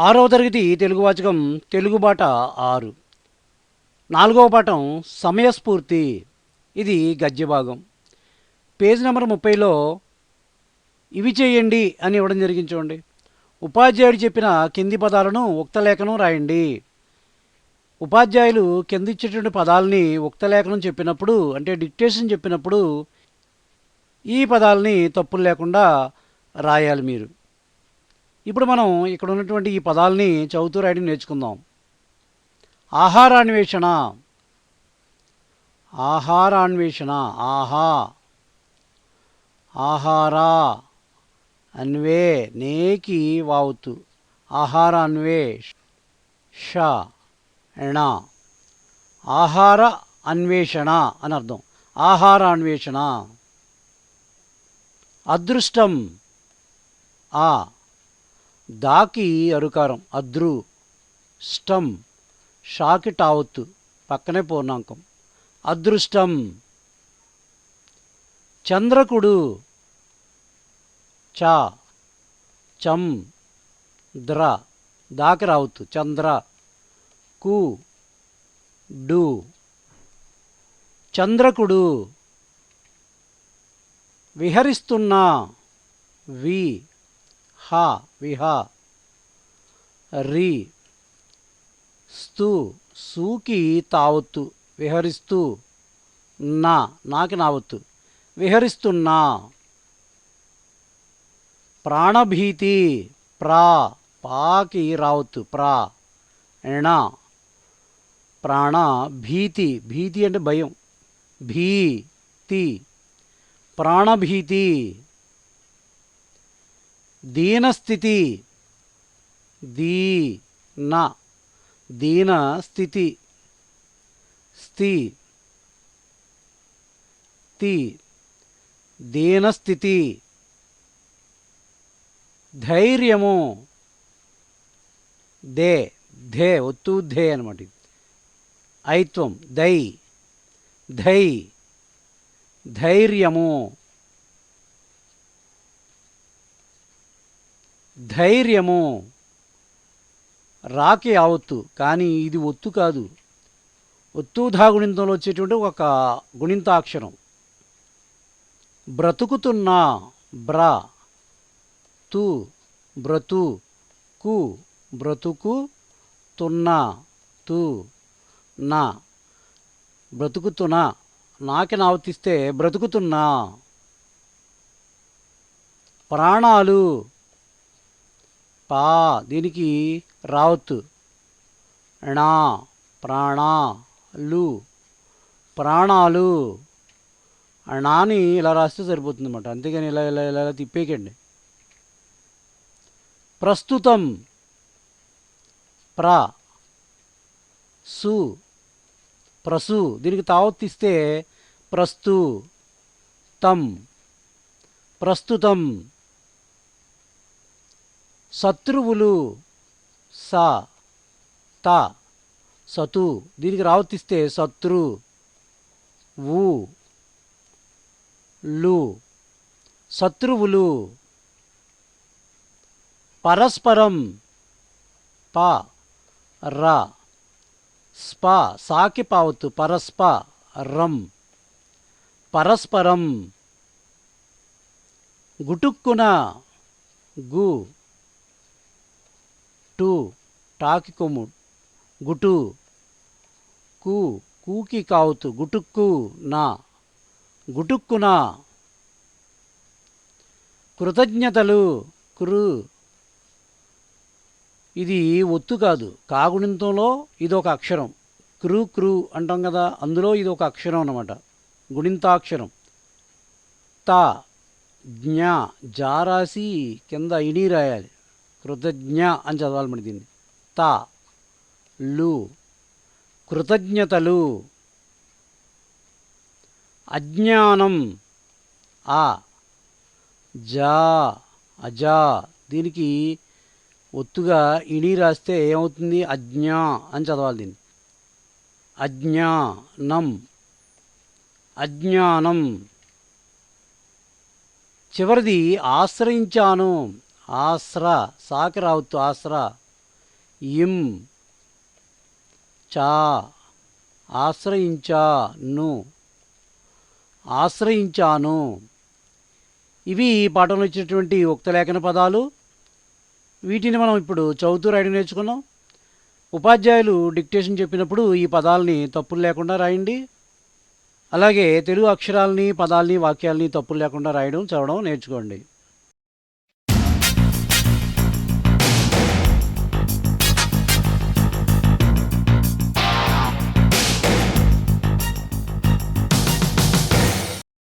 ఆరవ తరగతి తెలుగు వాచకం తెలుగు బాట ఆరు. నాలుగవ పాఠం సమయస్ఫూర్తి. ఇది గద్య భాగం పేజ్ నెంబర్ ముప్పైలో ఇవి చేయండి అని ఇవ్వడం జరిగింది చూడండి. ఉపాధ్యాయుడు చెప్పిన కింది పదాలను ఉక్తలేఖనం రాయండి. ఉపాధ్యాయులు కిందిచ్చేటువంటి పదాలని ఉక్తలేఖనం చెప్పినప్పుడు అంటే డిక్టేషన్ చెప్పినప్పుడు ఈ పదాలని తప్పులు లేకుండా రాయాలి మీరు. ఇప్పుడు మనం ఇక్కడ ఉన్నటువంటి ఈ పదాలని చదువుతూ రాయడం నేర్చుకుందాం. ఆహారాన్వేషణ. ఆహారాన్వేషణ. ఆహా. ఆహారా. అన్వే. నేకి వావుతు. ఆహారాన్వే. ష. ఎణ. ఆహార అన్వేషణ అని అర్థం. ఆహారాన్వేషణ. అదృష్టం. ఆ. దాకి అరుకారం అద్రు స్టమ్ షాకి టావత్తు పక్కనే పూర్ణాంకం. అదృష్టం చంద్రకుడు చ చం ద్ర దాకి రావద్దు చంద్ర కు డు. చంద్రకుడు విహరిస్తున్నా వి హ విహా రి. స్తూ సూకి తావత్తు. విహరిస్తూ నా నాకి నావత్తు. విహరిస్తున్నా. ప్రాణభీతి ప్రా పాకి రావత్తు ప్రా. ఎణ ప్రాణ భీతి భీతి అంటే భయం. భీతి ప్రాణభీతి దీనస్థితి. దీన దీన స్థితి. స్థి. తి. దీనస్థితి. ధైర్యము. దే. ధే. ఒత్తు ధే అనమాట ఐత్వం. దై. ధై. ధైర్యము. ధైర్యము రాకి ఆవత్తు కానీ ఇది ఒత్తు కాదు. ఒత్తు గుణింతంలో వచ్చేటువంటి ఒక గుణింతాక్షరం. బ్రతుకుతున్నా బ్ర తు బ్రతు కు బ్రతుకు తున్నా తు నా. బ్రతుకుతున్నా నాకి నావతిస్తే బ్రతుకుతున్నా. ప్రాణాలు పా దీనికి రావత్తు ణా ప్రాణాలు ప్రాణాలు. నాని ఇలా రాస్తే సరిపోతుంది అనమాట అంతేగాని ఇలా ఇలా ఇలా ఇలా తిప్పేకండి ప్రస్తుతం. ప్ర సు ప్రసు దీనికి తావత్తిస్తే ప్రస్తు తం. ప్రస్తుతం. శత్రువులు స త సతు. దీనికి రావతిస్తే శత్రు వు లు. శత్రువులు పరస్పరం ప ర స్ప సాకి పావత్తు పరస్ప రం పరస్పరం గుటుక్కున గు. టు టాకి కొమ్ము గుటు కు కూకి కావుతు గుటుక్కు నా గుటుక్కున. కృతజ్ఞతలు కృ. ఇది ఒత్తు కాదు కాగుణింతంలో ఇది ఒక అక్షరం. క్రూ క్రూ అంటాం కదా అందులో ఇది ఒక అక్షరం అన్నమాట. గుణింతాక్షరం. తా జ్ఞ జారాసి కింద ఇణి రాయాలి. కృతజ్ఞ అని చదవాలి మరి దీన్ని త లు కృతజ్ఞతలు. అజ్ఞానం ఆ జా అజా. దీనికి ఒత్తుగా ఇణి రాస్తే ఏమవుతుంది? అజ్ఞా అని చదవాలి దీన్ని అజ్ఞానం అజ్ఞానం. చివరిది ఆశ్రయించాను. ఆశ్ర సాకరావుతు రావద్దు ఇం చా ఆశ్రయించాను. ఆశ్రయించాను. ఇవి ఈ పాఠంలో ఇచ్చినటువంటి ఉక్తలేఖన పదాలు. వీటిని మనం ఇప్పుడు చదువుతూ రాయడం నేర్చుకున్నాం. ఉపాధ్యాయులు డిక్టేషన్ చెప్పినప్పుడు ఈ పదాలని తప్పులు లేకుండా రాయండి. అలాగే తెలుగు అక్షరాలని పదాలని వాక్యాలని తప్పులు లేకుండా రాయడం చదవడం నేర్చుకోండి.